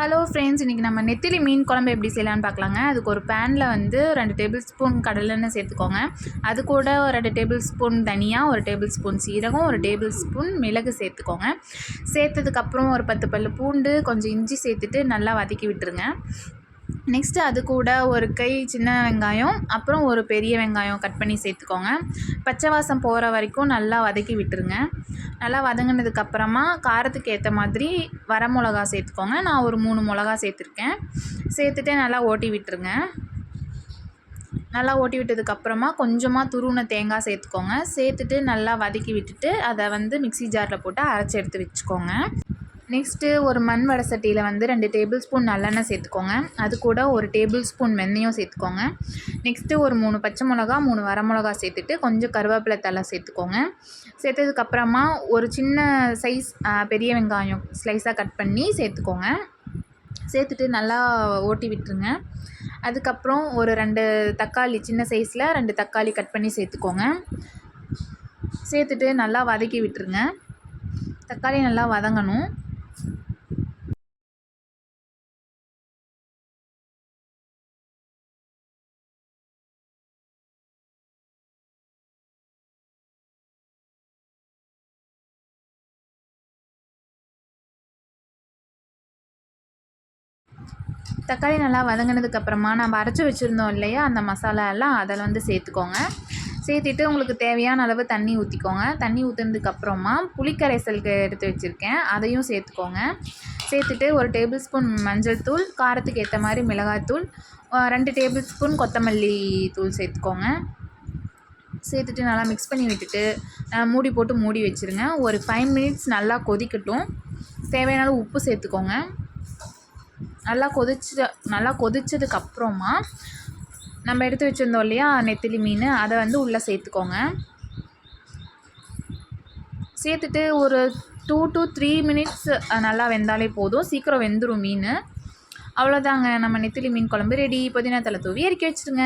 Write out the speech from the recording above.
Hello friends இன்றைக்கி நம்ம நெத்திலி மீன் குழம்பு எப்படி செய்யலான்னு பார்க்கலாங்க. அதுக்கு ஒரு பேனில் வந்து ரெண்டு டேபிள் ஸ்பூன் கடலெண்ணெய் சேர்த்துக்கோங்க. அது கூட ஒரு ரெண்டு டேபிள் ஸ்பூன் தனியாக ஒரு டேபிள் ஸ்பூன் சீரகம் ஒரு டேபிள் ஸ்பூன் மிளகு சேர்த்துக்கோங்க. சேர்த்ததுக்கப்புறம் ஒரு பத்து பல் பூண்டு கொஞ்சம் இஞ்சி சேர்த்துட்டு நல்லா வதக்கி விட்டுருங்க. நெக்ஸ்ட்டு அது கூட ஒரு கை சின்ன வெங்காயம் அப்புறம் ஒரு பெரிய வெங்காயம் கட் பண்ணி சேர்த்துக்கோங்க. பச்சை வாசம் போகிற வரைக்கும் நல்லா வதக்கி விட்டுருங்க. நல்லா வதங்கினதுக்கப்புறமா காரத்துக்கு ஏற்ற மாதிரி வர மிளகா சேர்த்துக்கோங்க. நான் ஒரு மூணு மிளகா சேர்த்துருக்கேன். சேர்த்துட்டு நல்லா ஓட்டி விட்டுருங்க. நல்லா ஓட்டி விட்டதுக்கப்புறமா கொஞ்சமாக துருவின தேங்காய் சேர்த்துக்கோங்க. சேர்த்துட்டு நல்லா வதக்கி விட்டுட்டு அதை வந்து மிக்சி ஜாரில் போட்டு அரைச்சி எடுத்து வச்சுக்கோங்க. நெக்ஸ்ட்டு ஒரு மண் வடை சட்டியில் வந்து ரெண்டு டேபிள் ஸ்பூன் நல்லெண்ணெய் சேர்த்துக்கோங்க. அது கூட ஒரு டேபிள் ஸ்பூன் வெந்தயம் சேர்த்துக்கோங்க. நெக்ஸ்ட்டு ஒரு மூணு பச்சை மிளகா மூணு வரமிளகா சேர்த்துட்டு கொஞ்சம் கருவேப்பிலை தலை சேர்த்துக்கோங்க. சேர்த்ததுக்கப்புறமா ஒரு சின்ன சைஸ் பெரிய வெங்காயம் ஸ்லைஸாக கட் பண்ணி சேர்த்துக்கோங்க. சேர்த்துட்டு நல்லா ஓட்டி விட்டுருங்க. அதுக்கப்புறம் ஒரு ரெண்டு தக்காளி சின்ன சைஸில் ரெண்டு தக்காளி கட் பண்ணி சேர்த்துக்கோங்க. சேர்த்துட்டு நல்லா வதக்கி விட்டுருங்க. தக்காளி நல்லா வதங்கணும். தக்காளி நல்லா வதங்கினதுக்கப்புறமா நம்ம அரைச்சி வச்சுருந்தோம் இல்லையா அந்த மசாலா எல்லாம் அதில் வந்து சேர்த்துக்கோங்க. சேர்த்துட்டு உங்களுக்கு தேவையான அளவு தண்ணி ஊற்றிக்கோங்க தண்ணி ஊற்றுனதுக்கப்புறமா புளிக்கரைசலுக்கு எடுத்து வச்சுருக்கேன். அதையும் சேர்த்துக்கோங்க. சேர்த்துட்டு ஒரு டேபிள் ஸ்பூன் மஞ்சள் தூள் காரத்துக்கு ஏற்ற மாதிரி மிளகாய்த்தூள் ரெண்டு டேபிள் ஸ்பூன் கொத்தமல்லி தூள் சேர்த்துக்கோங்க. சேர்த்துட்டு நல்லா மிக்ஸ் பண்ணி விட்டுட்டு மூடி போட்டு மூடி வச்சுருங்க. ஒரு ஃபைவ் மினிட்ஸ் நல்லா கொதிக்கட்டும். தேவையான உப்பு சேர்த்துக்கோங்க. நல்லா கொதிச்சு நல்லா கொதிச்சதுக்கப்புறமா நம்ம எடுத்து வச்சுருந்தோம் இல்லையா நெத்திலி மீன். அதை வந்து உள்ளே சேர்த்துக்கோங்க. சேர்த்துட்டு ஒரு டூ டு த்ரீ மினிட்ஸ் நல்லா வெந்தாலே போதும். சீக்கிரம் வெந்துடும் மீன். அவ்வளோதாங்க நம்ம நெத்திலி மீன் குழம்பு ரெடி புதினா தலை தூவி இறக்கி வச்சுருங்க.